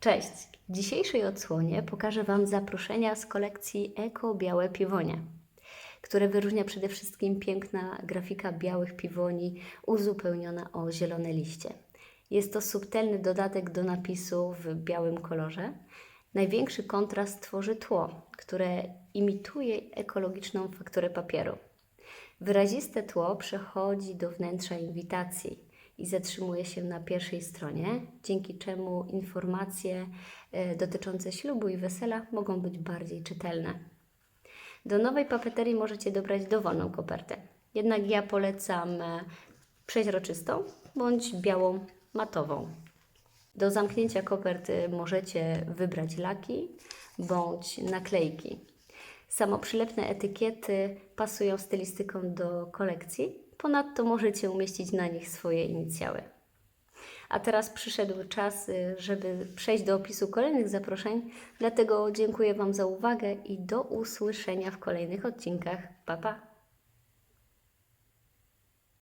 Cześć! W dzisiejszej odsłonie pokażę Wam zaproszenia z kolekcji Eko Białe Piwonie, które wyróżnia przede wszystkim piękna grafika białych piwoni uzupełniona o zielone liście. Jest to subtelny dodatek do napisu w białym kolorze. Największy kontrast tworzy tło, które imituje ekologiczną fakturę papieru. Wyraziste tło przechodzi do wnętrza inwitacji i zatrzymuje się na pierwszej stronie, dzięki czemu informacje e, dotyczące ślubu i wesela mogą być bardziej czytelne. Do nowej papeterii możecie dobrać dowolną kopertę. Jednak ja polecam e, przeźroczystą bądź białą matową. Do zamknięcia koperty możecie wybrać laki bądź naklejki. Samoprzylepne etykiety pasują stylistyką do kolekcji, ponadto możecie umieścić na nich swoje inicjały. A teraz przyszedł czas, y, żeby przejść do opisu kolejnych zaproszeń, dlatego dziękuję Wam za uwagę i do usłyszenia w kolejnych odcinkach. Pa, pa!